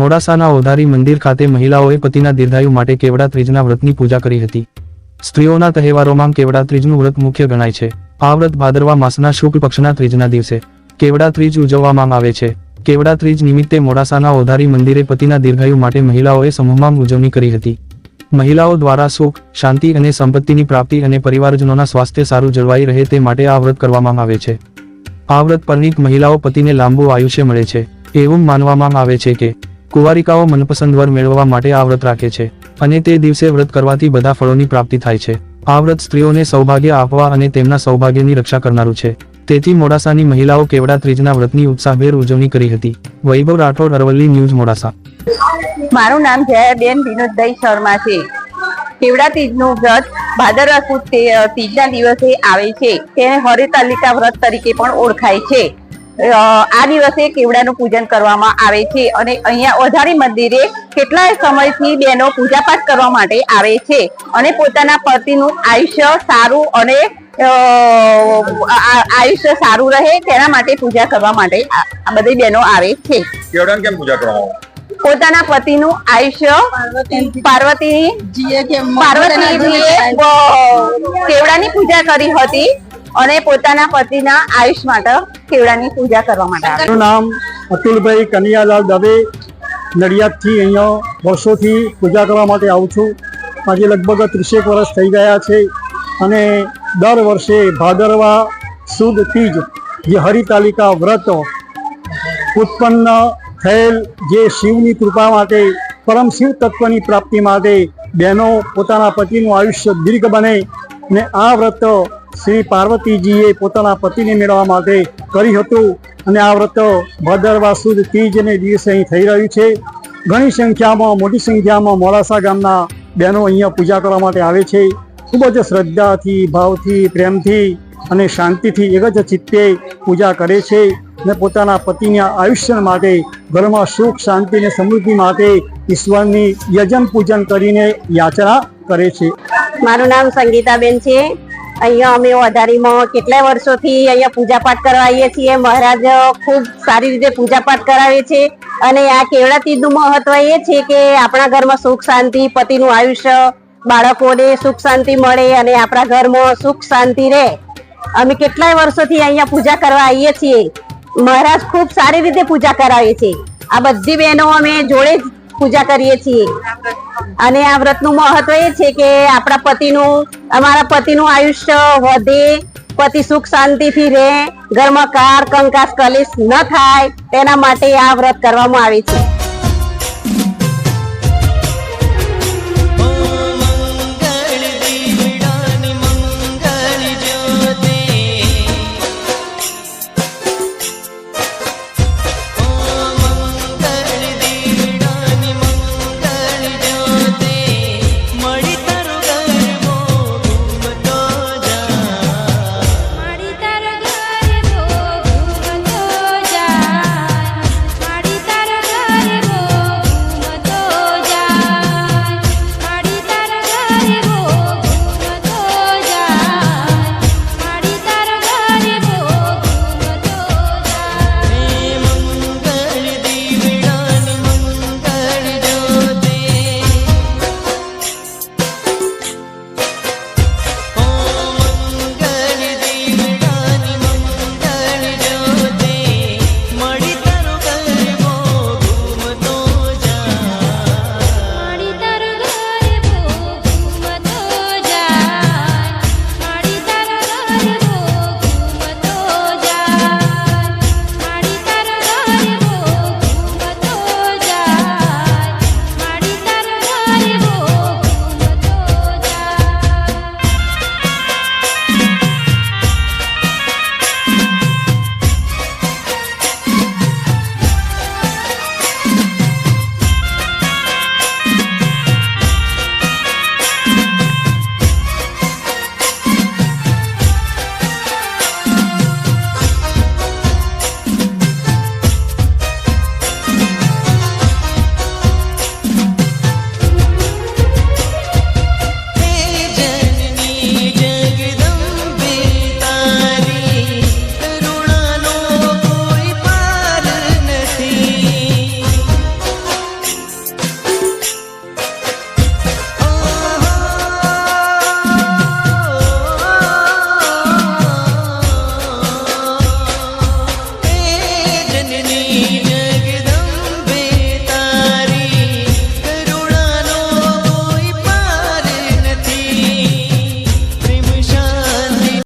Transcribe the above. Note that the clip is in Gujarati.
મોડાસાના ઓધારી મંદિર ખાતે મહિલાઓએ પતિના દીર્ઘાયુ માટે કેવડા ત્રીજના વ્રતની પૂજા કરી હતી. સ્ત્રીઓના તહેવારોમાં કેવડા ત્રીજનું વ્રત મુખ્ય ગણાય છે. આ વ્રત ભાદરવા માસના શુક્લ પક્ષના ત્રીજના દિવસે કેવડા ત્રીજ ઉજવવામાં આવે છે. કેવડા ત્રીજ નિમિત્તે મોડાસાના ઓધારી મંદિરે પતિના દીર્ઘાયુ માટે મહિલાઓએ સમૂહમાં ઉજવણી કરી હતી. મહિલાઓ દ્વારા સુખ, શાંતિ અને સંપત્તિની પ્રાપ્તિ અને પરિવારજનોના સ્વાસ્થ્ય સારું જળવાઈ રહે તે માટે આ વ્રત કરવામાં આવે છે. આ વ્રત પરણિત મહિલાઓ પતિને લાંબુ આયુષ્ય મળે છે. એવું માનવામાં આવે છે કે કુંવારિકાઓ મનપસંદ વર મેળવવા માટે આ વ્રત રાખે છે અને તે દિવસે વ્રત કરવાથી બધા ફળોની પ્રાપ્તિ થાય છે. આ વ્રત સ્ત્રીઓને સૌભાગ્ય આપવા અને તેમના સૌભાગ્યની રક્ષા કરનારું છે. તેથી મોડાસાની મહિલાઓ કેવડા ત્રીજના વ્રતની ઉત્સાહભેર ઉજવણી કરી હતી. વૈભવ રાઠોડ, અરવલ્લી ન્યૂઝ, મોડાસા. મારું નામ જયાબેન વિનોદભાઈ શર્મા છે. કેવડા તીજનું વ્રત ભાદરવા સુદ તે- તીજના દિવસે આવે છે. તેને હરિતાલિકા વ્રત તરીકે પણ ઓળખાય છે. આ દિવસે કેવડાનું પૂજન કરવામાં આવે છે અને અહીંયા ઓધારી મંદિરે કેટલાય સમયથી બહેનો પૂજાપાઠ કરવા માટે આવે છે અને પોતાના પતિનું આયુષ્ય સારું અને આયુષ્ય સારું રહે તેના માટે પૂજા કરવા માટે આ બધી બહેનો આવે છે કેવડાને કેમ પૂજા કરવામાં આવે? પોતાના પતિનું આયુષ્ય પાર્વતી પાર્વતીજીએ કેવડાની પૂજા કરી હતી અને પોતાના પતિના આયુષ માટે કેવડાની પૂજા કરવા માટે મારું નામ અતુલભાઈ કનૈયાલાલ દવે. નડિયાદથી અહીંયા વર્ષોથી પૂજા કરવા માટે આવું છું. આજે લગભગ ત્રીસેક વર્ષ થઈ ગયા છે અને દર વર્ષે ભાદરવા સુદ તીજ જે હરિતાલિકા વ્રત ઉત્પન્ન થયેલ જે શિવની કૃપા માટે, પરમ શિવ તત્વની પ્રાપ્તિ માટે બહેનો પોતાના પતિનું આયુષ્ય દીર્ઘ બને ને આ વ્રત શ્રી પાર્વતીજીએ પોતાના પતિને મેળવવા માટે કર્યું હતું. અને આ વ્રત ભાદરવા સુદ તીજને દિવસે અહીં થઈ રહ્યું છે. ઘણી સંખ્યામાં, મોટી સંખ્યામાં મોડાસા ગામના બહેનો અહીંયા પૂજા કરવા માટે આવે છે. ખૂબ જ શ્રદ્ધાથી, ભાવથી, પ્રેમથી અને શાંતિથી એક જ ચિત્તે પૂજા કરે છે ને પોતાના પતિના આયુષ્ય માટે, ઘરમાં સુખ, શાંતિ અને સમૃદ્ધિ માટે ઈશ્વરની યજન પૂજન કરીને યાચના કરે છે. મારું નામ સંગીતાબેન છે. અહીંયા અમે વધારીમાં કેટલાય વર્ષોથી અહીંયા પૂજાપાઠ કરવા આવીએ છીએ. મહારાજ ખૂબ સારી રીતે પૂજાપાઠ કરાવે છે. અને આ કેવડા તીજનું મહત્વ એ છે કે આપણા ઘરમાં સુખ શાંતિ, પતિનું આયુષ્ય, બાળકોને સુખ શાંતિ મળે અને આપણા ઘરમાં સુખ શાંતિ રહે. અમે કેટલાય વર્ષોથી અહીંયા પૂજા કરવા આવીએ છીએ. મહારાજ ખૂબ સારી રીતે પૂજા કરાવે છે. આ બધી બહેનો અમે જોડે જ પૂજા કરીએ છીએ. અને આ વ્રતનું મહત્વ એ છે કે આપણા પતિનું અમારા પતિનું આયુષ્ય વધે પતિ સુખ શાંતિથી રહે, ઘરમાં કાર, કંકાસ કલેશ ન થાય, તેના માટે આ વ્રત કરવામાં આવે છે.